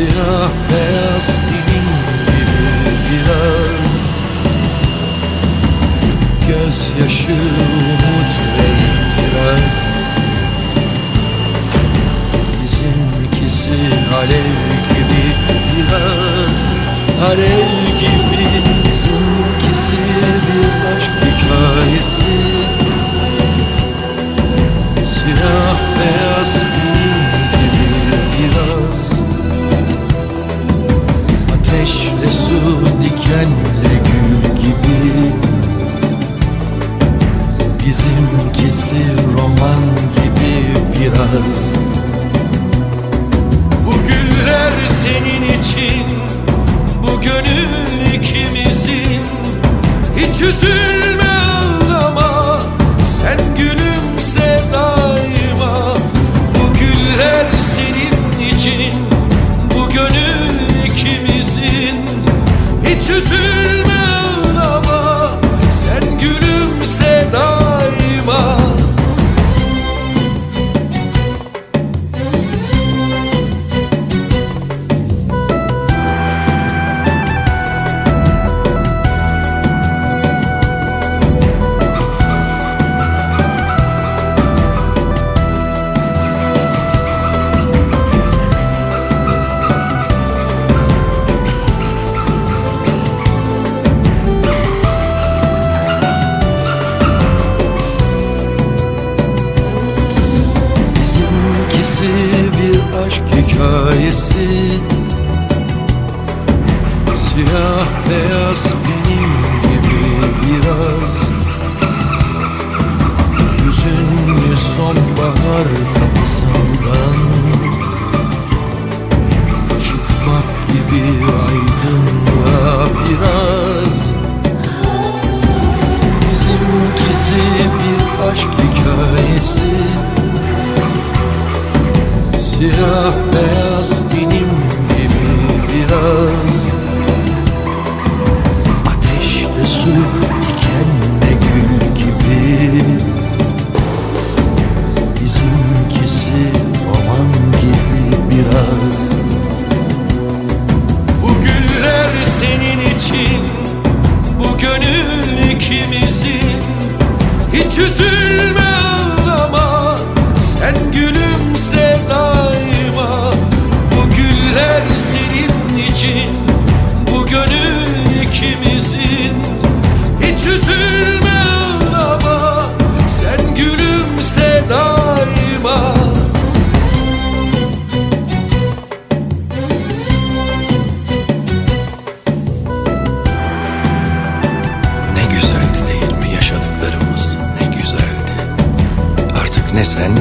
Siyah beyaz benim gibi biraz. Gözyaşı umut ve itiraz. Bizimkisi alev gibi biraz. Alev biraz aşk Siyah beyaz gönül ikimizin Hiç üzülme ağlama Sen gülümse daima Ne güzeldi değil mi yaşadıklarımız ne güzeldi. Artık ne sen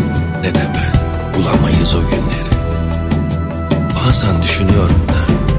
ne de ben bulamayız o günleri. Bazen düşünüyorum da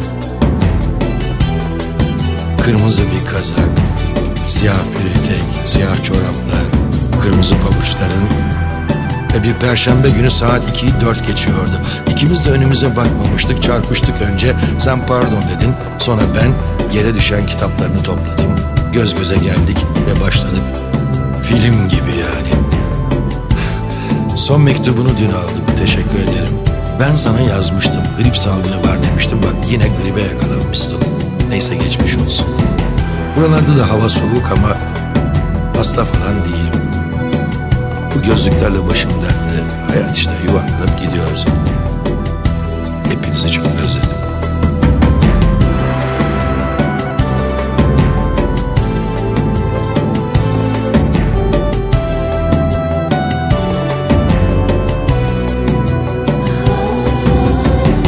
Kırmızı bir kazak, siyah bir etek, siyah çoraplar, kırmızı pabuçların ve bir perşembe günü saat 2'yi 4 geçiyordu. İkimiz de önümüze bakmamıştık, çarpıştık önce. Sen pardon dedin, sonra ben yere düşen kitaplarını topladım. Göz göze geldik ve başladık. Film gibi yani. Son mektubunu dün aldım, teşekkür ederim. Ben sana yazmıştım, grip salgını var demiştim. Bak yine gribe yakalanmışsın. Buralarda da hava soğuk ama hasta falan değilim. Bu gözlüklerle başım dertte, hayat işte yuvarlanıp gidiyoruz. Hepinizi çok özledim.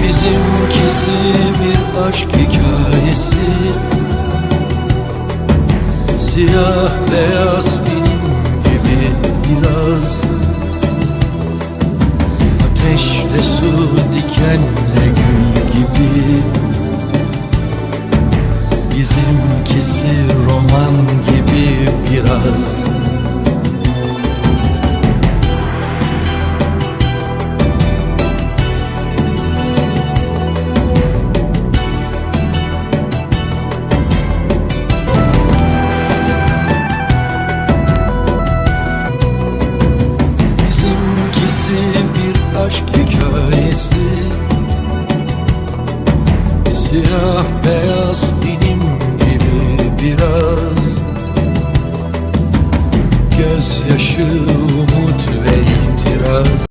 Bizimkisi bir aşk hikayesi yuvarlak. beyaz film gibi biraz Ateşle su dikenle gül gibi Bizimkisi roman gibi biraz hikayesi. Siyah beyaz benim gibi biraz. Gözyaşı umut ve itiraz.